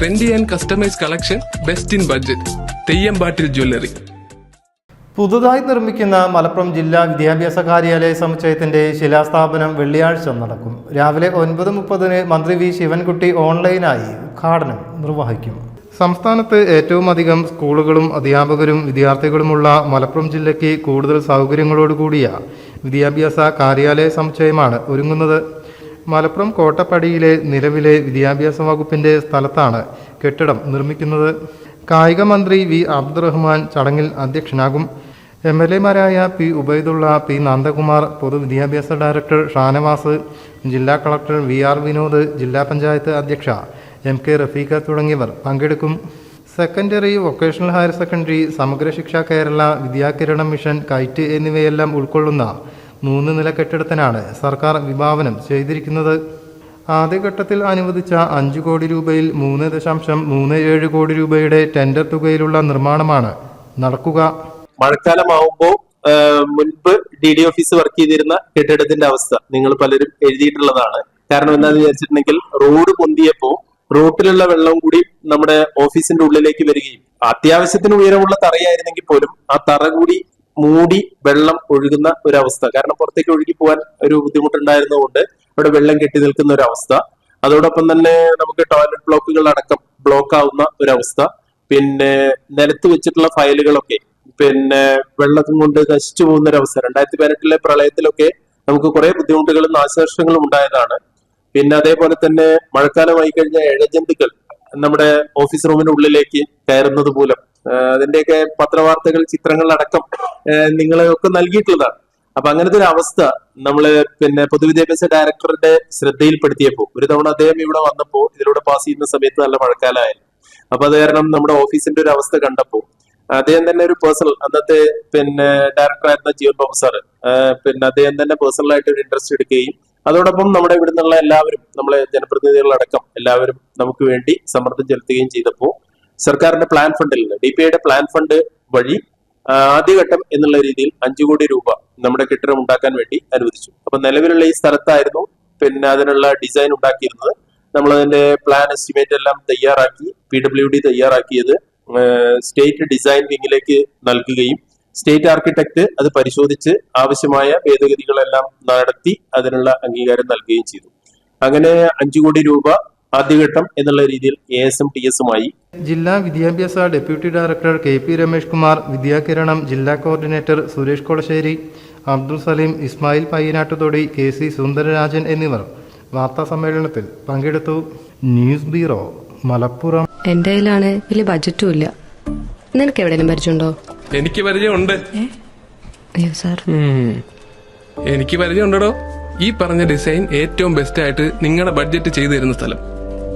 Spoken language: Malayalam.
Trendy and customise collection best in budget Theyyampattil jewellery പുതുതായി നിർമ്മിക്കുന്ന മലപ്പുറം ജില്ലാ വിദ്യാഭ്യാസ കാര്യാലയ സമുച്ചയത്തിന്റെ ശിലാസ്ഥാപനം വെള്ളിയാഴ്ച നടക്കും. രാവിലെ ഒൻപത് മുപ്പതിന് മന്ത്രി വി ശിവൻകുട്ടി ഓൺലൈനായി ഉദ്ഘാടനം നിർവഹിക്കും. സംസ്ഥാനത്ത് ഏറ്റവും അധികം സ്കൂളുകളും അധ്യാപകരും വിദ്യാർത്ഥികളുമുള്ള മലപ്പുറം ജില്ലയ്ക്ക് കൂടുതൽ സൗകര്യങ്ങളോടുകൂടിയ വിദ്യാഭ്യാസ കാര്യാലയ സമുച്ചയമാണ് ഒരുങ്ങുന്നത്. മലപ്പുറം കോട്ടപ്പടിയിലെ നിലവിലെ വിദ്യാഭ്യാസ വകുപ്പിന്റെ സ്ഥലത്താണ് കെട്ടിടം നിർമ്മിക്കുന്നത്. കായിക മന്ത്രി വി. അബ്ദുറഹ്മാൻ ചടങ്ങിൽ അധ്യക്ഷനാകും. എം എൽ എമാരായ പി. ഉബൈദുള്ള പി. നന്ദകുമാർ പൊതുവിദ്യാഭ്യാസ ഡയറക്ടർ ഷാനവാസ് ജില്ലാ കളക്ടർ വി. ആർ. വിനോദ് ജില്ലാ പഞ്ചായത്ത് അധ്യക്ഷ എം. കെ. റഫീഖ തുടങ്ങിയവർ പങ്കെടുക്കും. സെക്കൻഡറി വൊക്കേഷണൽ ഹയർ സെക്കൻഡറി സമഗ്ര ശിക്ഷാ കേരള വിദ്യാകിരണം മിഷൻ കൈറ്റ് എന്നിവയെല്ലാം ഉൾക്കൊള്ളുന്ന മൂന്ന് നില കെട്ടിടത്തിനാണ് സർക്കാർ വിഭാവനം ചെയ്തിരിക്കുന്നത്. ആദ്യഘട്ടത്തിൽ അനുവദിച്ച അഞ്ച് കോടി രൂപയിൽ മൂന്ന് ദശാംശം മൂന്ന് ഏഴ് കോടി രൂപയുടെ ടെൻഡർ തുകയിലുള്ള നിർമ്മാണമാണ് നടക്കുക. മഴക്കാലമാവുമ്പോൾ മുൻപ് ഡി ഡി ഓഫീസ് വർക്ക് ചെയ്തിരുന്ന കെട്ടിടത്തിന്റെ അവസ്ഥ നിങ്ങൾ പലരും എഴുതിയിട്ടുള്ളതാണ്. കാരണം എന്താണെന്ന് വിചാരിച്ചിട്ടുണ്ടെങ്കിൽ റോഡ് പൊന്തിയപ്പോ റോട്ടിലുള്ള വെള്ളം കൂടി നമ്മുടെ ഓഫീസിന്റെ ഉള്ളിലേക്ക് വരികയും അത്യാവശ്യത്തിന് ഉയരമുള്ള തറയായിരുന്നെങ്കിൽ പോലും ആ തറ കൂടി മൂടി വെള്ളം ഒഴുകുന്ന ഒരവസ്ഥ. കാരണം പുറത്തേക്ക് ഒഴുകി പോകാൻ ഒരു ബുദ്ധിമുട്ടുണ്ടായിരുന്നതുകൊണ്ട് ഇവിടെ വെള്ളം കെട്ടി നിൽക്കുന്ന ഒരു അവസ്ഥ അതോടൊപ്പം തന്നെ നമുക്ക് ടോയ്ലറ്റ് ബ്ലോക്കുകൾ അടക്കം ബ്ലോക്ക് ആവുന്ന ഒരവസ്ഥ. പിന്നെ നിലത്ത് വെച്ചിട്ടുള്ള ഫയലുകളൊക്കെ പിന്നെ വെള്ളത്തും കൊണ്ട് നശിച്ചു പോകുന്ന ഒരു അവസ്ഥ രണ്ടായിരത്തി പതിനെട്ടിലെ പ്രളയത്തിലൊക്കെ നമുക്ക് കുറെ ബുദ്ധിമുട്ടുകളും നാശനഷ്ടങ്ങളും ഉണ്ടായതാണ്. പിന്നെ അതേപോലെ തന്നെ മഴക്കാലമായി കഴിഞ്ഞ ഇഴജന്തുക്കൾ നമ്മുടെ ഓഫീസ് റൂമിന് ഉള്ളിലേക്ക് കയറുന്നത് മൂലം അതിന്റെയൊക്കെ പത്രവാർത്തകൾ ചിത്രങ്ങളടക്കം നിങ്ങളെ ഒക്കെ നൽകിയിട്ടുള്ളതാണ്. അപ്പൊ അങ്ങനത്തെ ഒരു അവസ്ഥ നമ്മൾ പിന്നെ പൊതുവിദ്യാഭ്യാസ ഡയറക്ടറുടെ ശ്രദ്ധയിൽപ്പെടുത്തിയപ്പോ ഒരു തവണ അദ്ദേഹം ഇവിടെ വന്നപ്പോൾ ഇതിലൂടെ പാസ് ചെയ്യുന്ന സമയത്ത് നല്ല മഴക്കാലമായിരുന്നു. അപ്പൊ അത് കാരണം നമ്മുടെ ഓഫീസിന്റെ ഒരു അവസ്ഥ കണ്ടപ്പോ അദ്ദേഹം തന്നെ ഒരു പേഴ്സണൽ അന്നത്തെ പിന്നെ ഡയറക്ടറായിരുന്ന ജീവൻ ബാബു സാറ് പിന്നെ അദ്ദേഹം തന്നെ പേഴ്സണൽ ആയിട്ട് ഒരു ഇൻട്രസ്റ്റ് എടുക്കുകയും അതോടൊപ്പം നമ്മുടെ ഇവിടെ നിന്നുള്ള എല്ലാവരും നമ്മളെ ജനപ്രതിനിധികളടക്കം എല്ലാവരും നമുക്ക് വേണ്ടി സമ്മർദ്ദം ചെലുത്തുകയും ചെയ്തപ്പോൾ സർക്കാരിന്റെ പ്ലാൻ ഫണ്ടിൽ നിന്ന് ഡി പി ഐയുടെ പ്ലാൻ ഫണ്ട് വഴി ആദ്യഘട്ടം എന്നുള്ള രീതിയിൽ അഞ്ചു കോടി രൂപ നമ്മുടെ കെട്ടിടം ഉണ്ടാക്കാൻ വേണ്ടി അനുവദിച്ചു. അപ്പൊ നിലവിലുള്ള ഈ സ്ഥലത്തായിരുന്നു പിന്നെ അതിനുള്ള ഡിസൈൻ ഉണ്ടാക്കിയിരുന്നത്. നമ്മൾ അതിന്റെ പ്ലാൻ എസ്റ്റിമേറ്റ് എല്ലാം തയ്യാറാക്കി പി ഡബ്ല്യു ഡി തയ്യാറാക്കിയത് സ്റ്റേറ്റ് ഡിസൈൻ വിങ്ങിലേക്ക് നൽകുകയും സ്റ്റേറ്റ് ആർക്കിടെക്ട് അത് പരിശോധിച്ച് ആവശ്യമായ ഭേദഗതികളെല്ലാം നടത്തി അതിനുള്ള അംഗീകാരം നൽകുകയും ചെയ്തു. അങ്ങനെ അഞ്ചു കോടി രൂപ ആദ്യഘട്ടം എന്നുള്ള രീതിയിൽ എ എസ് എം ടി എസുമായി ജില്ലാ വിദ്യാഭ്യാസ deputy director K P Ramesh Kumar Vidyakiranam ജില്ലാ coordinator Suresh Kolassery Abdul Salim Ismail Payyanattuthodi K C Sundararajan എന്നിവർ വാർത്താ സമ്മേളനത്തിൽ പങ്കെടുത്തു. News bureau Malappuram. എന്റെ കയ്യിലാണ് വലിയ ബജറ്റും ഇല്ല. നിനക്ക് എവിടെയെങ്കിലും പരിചയമുണ്ടോ? എനിക്ക് പരിചയമുണ്ട്. അയ്യോ സാർ എനിക്ക് പരിചയമുണ്ടോ ഈ പറഞ്ഞ ഡിസൈൻ ഏറ്റവും ബെസ്റ്റ് ആയിട്ട് നിങ്ങളുടെ ബഡ്ജറ്റ് ചെയ്തു തരുന്ന സ്ഥലം.